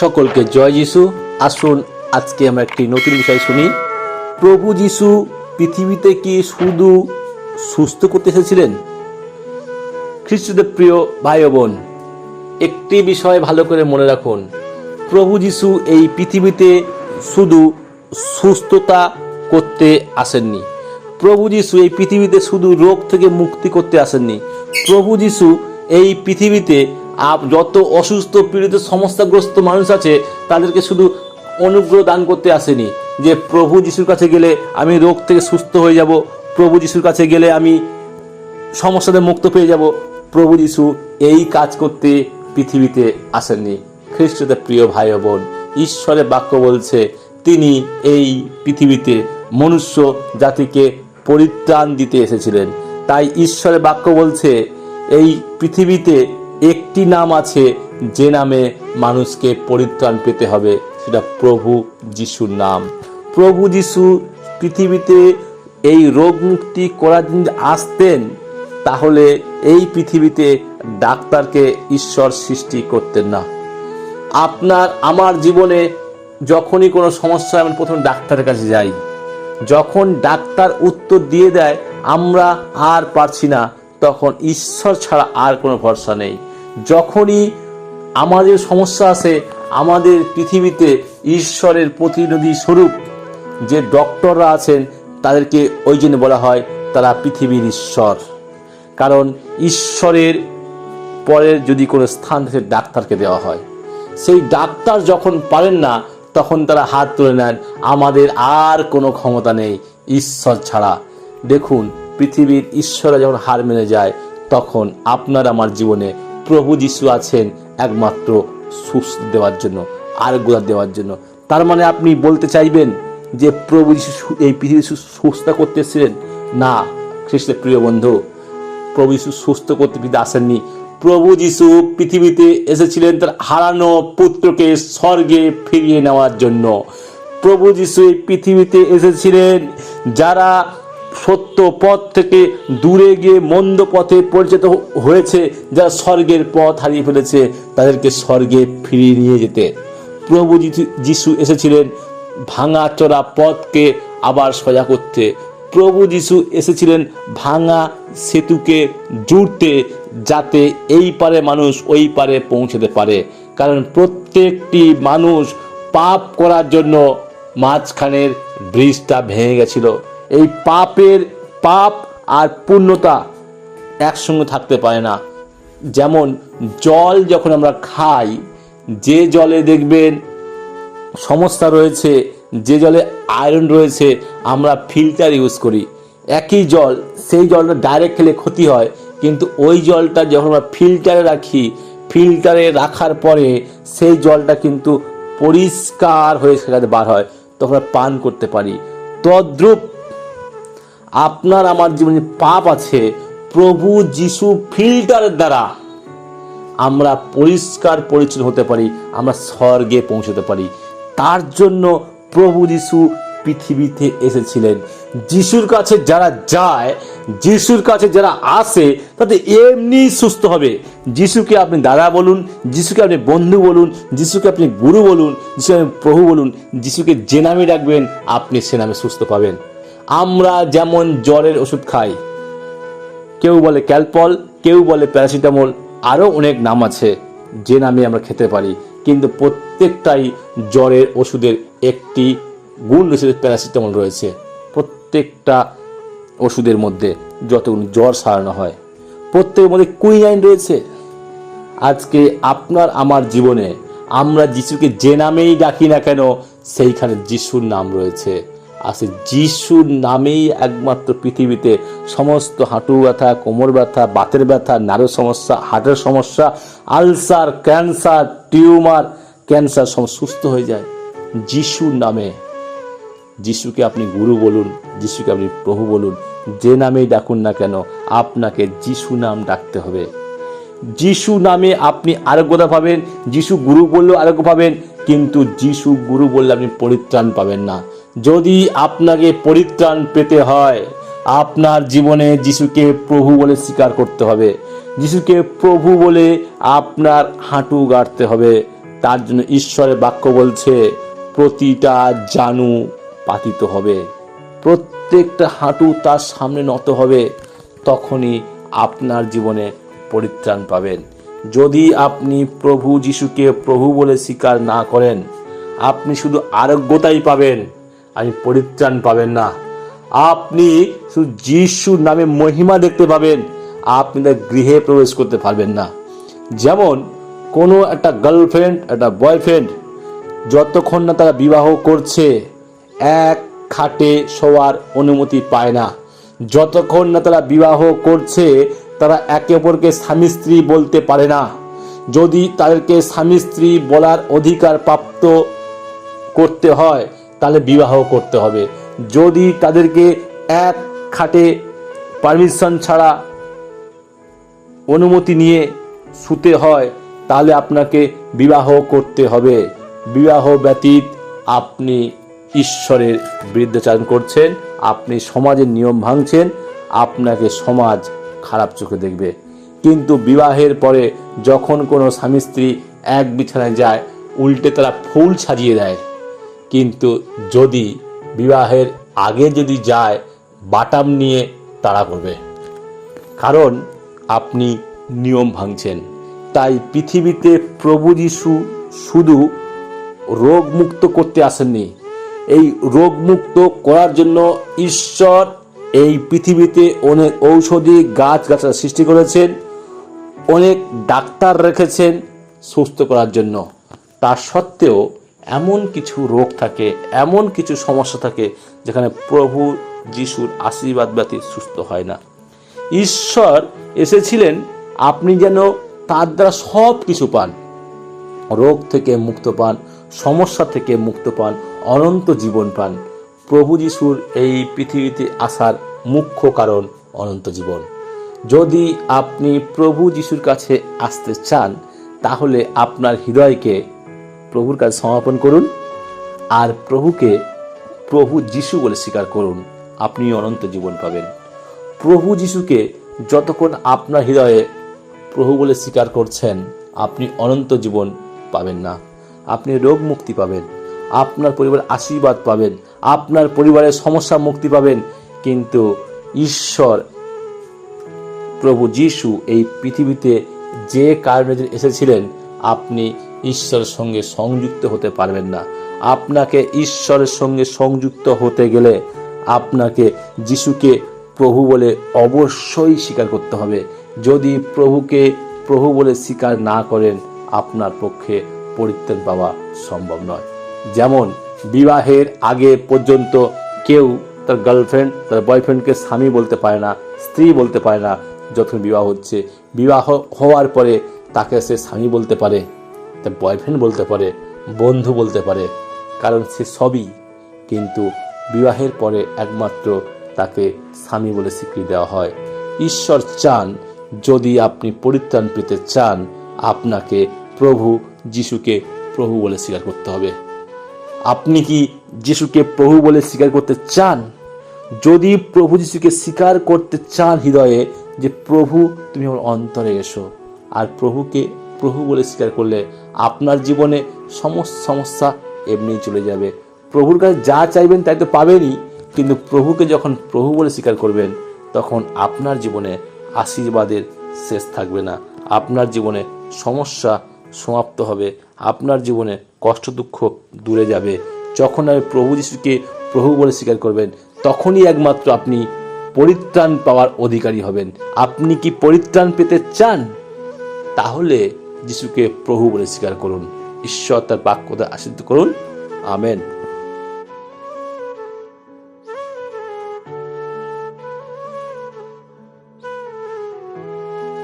সকলকে জয় যিশু। আসুন, আজকে আমরা একটি নতুন বিষয় শুনি। প্রভু যিশু পৃথিবীতে কি শুধু সুস্থ করতে এসেছিলেন? খ্রিস্টদের প্রিয় ভাই বোন, একটি বিষয় ভালো করে মনে রাখুন। প্রভু যিশু এই পৃথিবীতে শুধু সুস্থতা করতে আসেননি। প্রভু যিশু এই পৃথিবীতে শুধু রোগ থেকে মুক্তি করতে আসেননি। প্রভু যিশু এই পৃথিবীতে আপ যত অসুস্থ, পীড়িত সমস্যাগ্রস্ত মানুষ আছে, তাদেরকে শুধু অনুগ্রহ দান করতে আসেনি যে প্রভু যিশুর কাছে গেলে আমি রোগ থেকে সুস্থ হয়ে যাব, প্রভু যিশুর কাছে গেলে আমি সমস্যাতে মুক্ত পেয়ে যাব। প্রভু যিশু এই কাজ করতে পৃথিবীতে আসেননি। খ্রিস্টদের প্রিয় ভাই বোন, ঈশ্বরের বাক্য বলছে, তিনি এই পৃথিবীতে মনুষ্য জাতিকে পরিত্রাণ দিতে এসেছিলেন। তাই ঈশ্বরের বাক্য বলছে, এই পৃথিবীতে একটি নাম আছে, যে নামে মানুষকে পরিত্রাণ পেতে হবে, সেটা প্রভু যিশুর নাম। প্রভু যিশু পৃথিবীতে এই রোগ মুক্তি করার জন্য আসতেন, তাহলে এই পৃথিবীতে ডাক্তারকে ঈশ্বর সৃষ্টি করতেন না। আপনার, আমার জীবনে যখনই কোনো সমস্যা আমি প্রথম ডাক্তারের কাছে যাই। যখন ডাক্তার উত্তর দিয়ে দেয়, আমরা আর পারছি না, তখন ঈশ্বর ছাড়া আর কোনো ভরসা নেই। যখনই আমাদের সমস্যা আসে, আমাদের পৃথিবীতে ঈশ্বরের প্রতিনিধি স্বরূপ যে ডক্টররা আছেন, তাদেরকে ওই জন্য বলা হয় তারা পৃথিবীর ঈশ্বর। কারণ ঈশ্বরের পরের যদি কোনো স্থান থেকে, ডাক্তারকে দেওয়া হয়। সেই ডাক্তার যখন পারেন না, তখন তারা হাত তুলে নেন, আমাদের আর কোনো ক্ষমতা নেই ঈশ্বর ছাড়া। দেখুন, পৃথিবীর ঈশ্বরা যখন হার মেনে যায়, তখন আপনার আমার জীবনে প্রভু যিশু আছেন একমাত্র সুস্থ দেওয়ার জন্য আরোগ্য দেওয়ার জন্য। তার মানে আপনি বলতে চাইবেন যে প্রভু যিশু এই পৃথিবী সুস্থ করতে এসেছিলেন? না খ্রিস্টের প্রিয় বন্ধু, প্রভু যিশু সুস্থ করতে পৃথিবীতে আসেননি। প্রভু যিশু পৃথিবীতে এসেছিলেন তার হারানো পুত্রকে স্বর্গে ফিরিয়ে নেওয়ার জন্য। প্রভু যিশু এই পৃথিবীতে এসেছিলেন যারা সত্য পথ থেকে দূরে গিয়ে মন্দ পথে পরিচিত হয়েছে যারা স্বর্গের পথ হারিয়ে ফেলেছে, তাদেরকে স্বর্গে ফিরিয়ে নিয়ে যেতে। প্রভু যিশু- এসেছিলেন ভাঙা চড়া পথকে আবার সোজা করতে। প্রভু যিশু এসেছিলেন ভাঙা সেতুকে জুড়তে যাতে এই পারে মানুষ ওই পারে পৌঁছতে পারে। কারণ প্রত্যেকটি মানুষ পাপ করার জন্য মাঝখানের ব্রিজটা ভেঙে গেছিল। এই পাপের পাপ আর পূর্ণতা একসঙ্গে থাকতে পারে না। যেমন জল যখন আমরা খাই, যে জলে দেখবেন সমস্যা রয়েছে, যে জলে আয়রন রয়েছে, আমরা ফিল্টার ইউজ করি। একই জল, সেই জলটা ডাইরেক্ট খেলে ক্ষতি হয়, কিন্তু ওই জলটা যখন আমরা ফিল্টারে রাখি ফিল্টারে রাখার পরে সেই জলটা কিন্তু পরিষ্কার হয়ে সেখানে বার হয়, তখন পান করতে পারি। তদ্রূপ আপনার আমার জীবনে পাপ আছে, প্রভু যিশু ফিল্টারের দ্বারা আমরা পরিষ্কার পরিচ্ছন্ন হতে পারি, আমরা স্বর্গে পৌঁছতে পারি। তার জন্য প্রভু যিশু পৃথিবীতে এসেছিলেন। যিশুর কাছে যারা যায়, যিশুর কাছে যারা আসে, তাতে এমনি সুস্থ হবে। যিশুকে আপনি দাদা বলুন, যিশুকে আপনি বন্ধু বলুন, যিশুকে আপনি গুরু বলুন, যিশুকে আপনি প্রভু বলুন, যিশুকে যে নামে ডাকবেন, আপনি সে নামে সুস্থ পাবেন। আমরা যেমন জ্বরের ওষুধ খাই। কেউ বলে ক্যালপল, কেউ বলে প্যারাসিটামল আরও অনেক নাম আছে যে নামে আমরা খেতে পারি। কিন্তু প্রত্যেকটাই জ্বরের ওষুধের একটি গুণ রয়েছে, প্যারাসিটামল রয়েছে। প্রত্যেকটা ওষুধের মধ্যে যতগুলো জ্বর সারানো হয়, প্রত্যেকের মধ্যে কুইনাইন রয়েছে। আজকে আপনার, আমার জীবনে আমরা যিশুকে যে নামেই ডাকি না কেন, সেইখানে যিশুর নাম রয়েছে। সেই যিশুর নামেই একমাত্র পৃথিবীতে। সমস্ত হাঁটু ব্যথা, কোমর ব্যথা, বাতের ব্যথা নাড়ুর সমস্যা, হার্টের সমস্যা, আলসার, ক্যান্সার, টিউমার, ক্যান্সার সব সুস্থ হয়ে যায়। যিশুর নামে। যিশুকে আপনি গুরু বলুন, যিশুকে আপনি প্রভু বলুন, যে নামেই ডাকুন না কেন, আপনাকে যিশু নাম ডাকতে হবে। যিশু নামে আপনি আরোগ্যতা পাবেন, যিশু গুরু বললেও আরোগ্য পাবেন, কিন্তু যিশু গুরু বললে আপনি পরিত্রাণ পাবেন না। যদি আপনাকে পরিত্রাণ পেতে হয়, আপনার জীবনে যিশুকে প্রভু বলে স্বীকার করতে হবে। যিশুকে প্রভু বলে আপনার হাঁটু গাড়তে হবে। তার জন্য ঈশ্বরের বাক্য বলছে, প্রতিটা জানু পাতিত হবে। প্রত্যেকটা হাঁটু তার সামনে নত হবে। তখনই আপনার জীবনে পরিত্রাণ পাবেন। যদি আপনি প্রভু যিশুকে প্রভু বলে স্বীকার না করেন, আপনি শুধু আরোগ্যতাই পাবেন। আপনি পরিত্রাণ পাবেন না। আপনি শুধু যিশুর নামে মহিমা দেখতে পাবেন, আপনি তার গৃহে প্রবেশ করতে পারবেন না। যেমন কোনো একটা গার্লফ্রেন্ড একটা বয়ফ্রেন্ড যতক্ষণ না তারা বিবাহ করছে, এক খাটে শোয়ার অনুমতি পায় না। যতক্ষণ না তারা বিবাহ করছে, তারা একে অপরকে স্বামী স্ত্রী বলতে পারে না। যদি তাদেরকে স্বামী স্ত্রী বলার অধিকার প্রাপ্ত করতে হয় তাহলে বিবাহ করতে হবে। যদি তাদেরকে এক খাটে পারমিশন ছাড়া অনুমতি নিয়ে শুতে হয়, তাহলে আপনাকে বিবাহ করতে হবে। বিবাহ ব্যতীত আপনি ঈশ্বরের বিরুদ্ধাচারণ করছেন, আপনি সমাজের নিয়ম ভাঙছেন, আপনাকে সমাজ খারাপ চোখে দেখবে। কিন্তু বিবাহের পরে যখন কোনো স্বামী স্ত্রী এক বিছানায় যায়, উল্টে তারা ফুল সাজিয়ে দেয়। কিন্তু যদি বিবাহের আগে যদি যায়, বাটাম নিয়ে তাড়া করবে। কারণ আপনি নিয়ম ভাঙছেন। তাই পৃথিবীতে প্রভু যিশু শুধু রোগ মুক্ত করতে আসেননি। এই রোগ মুক্ত করার জন্য ঈশ্বর এই পৃথিবীতে অনেক ঔষধি গাছ গাছরা সৃষ্টি করেছেন, অনেক ডাক্তার রেখেছেন সুস্থ করার জন্য। তা সত্ত্বেও এমন কিছু রোগ থাকে, এমন কিছু সমস্যা থাকে যেখানে প্রভু যিশুর আশীর্বাদ ব্যতীত সুস্থ হয় না। ঈশ্বর এসেছিলেন, আপনি যেন তার দ্বারা সব কিছু পান। রোগ থেকে মুক্ত পান, সমস্যা থেকে মুক্ত পান, অনন্ত জীবন পান। প্রভু যিশুর এই পৃথিবীতে আসার মুখ্য কারণ অনন্ত জীবন। যদি আপনি প্রভু যিশুর কাছে আসতে চান, তাহলে আপনার হৃদয়কে প্রভুর কাছে সমাপন করুন আর প্রভুকে প্রভু যিশু বলে স্বীকার করুন। আপনি অনন্ত জীবন পাবেন। প্রভু যিশুকে যতক্ষণ আপনার হৃদয়ে প্রভু বলে স্বীকার করছেন, আপনি অনন্ত জীবন পাবেন না। আপনি রোগ মুক্তি পাবেন, আপনার পরিবার আশীর্বাদ পাবেন, আপনার পরিবারের সমস্যা মুক্তি পাবেন। কিন্তু ঈশ্বর, প্রভু যিশু এই পৃথিবীতে যে কারণে এসেছিলেন, আপনি ঈশ্বরের সঙ্গে সংযুক্ত হতে পারবেন না। আপনাকে ঈশ্বরের সঙ্গে সংযুক্ত হতে গেলে আপনাকে যিশুকে প্রভু বলে অবশ্যই স্বীকার করতে হবে। যদি প্রভুকে প্রভু বলে স্বীকার না করেন, আপনার পক্ষে পরিত্রাণ পাওয়া সম্ভব নয়। যেমন বিবাহের আগে পর্যন্ত কেউ তার গার্লফ্রেন্ড তার বয়ফ্রেন্ডকে স্বামী বলতে পারে না, স্ত্রী বলতে পারে না, যখন বিবাহ হচ্ছে, বিবাহ হওয়ার পরে তাকে সে স্বামী বলতে পারে। তার বয়ফ্রেন্ড বলতে পারে, বন্ধু বলতে পারে, কারণ সে সবই কিন্তু বিবাহের পরে একমাত্র তাকে স্বামী বলে স্বীকৃতি দেওয়া হয়। ঈশ্বর চান যদি আপনি পরিত্রাণ পেতে চান, আপনাকে প্রভু যিশুকে প্রভু বলে স্বীকার করতে হবে। আপনি কি যিশুকে প্রভু বলে স্বীকার করতে চান? যদি প্রভু যিশুকে স্বীকার করতে চান হৃদয়ে যে প্রভু, তুমি আমার অন্তরে এসো। আর প্রভুকে প্রভু বলে স্বীকার করলে আপনার জীবনে সমস্ত সমস্যা এমনি চলে যাবে। প্রভুর কাছে যা চাইবেন তাই তো পাবেনই, কিন্তু প্রভুকে যখন প্রভু বলে স্বীকার করবেন, তখন আপনার জীবনে আশীর্বাদের শেষ থাকবে না। আপনার জীবনে সমস্যা সমাপ্ত হবে, আপনার জীবনে কষ্ট দুঃখ দূরে যাবে। যখন আপনি প্রভু যিশুকে প্রভু বলে স্বীকার করবেন, তখনই একমাত্র আপনি পরিত্রাণ পাওয়ার অধিকারী হবেন। আপনি কি পরিত্রাণ পেতে চান? তাহলে যিশুকে প্রভু বলে স্বীকার করুন। ঈশ্বর তার বাক্যতা আশীর্বাদ করুন। আমেন।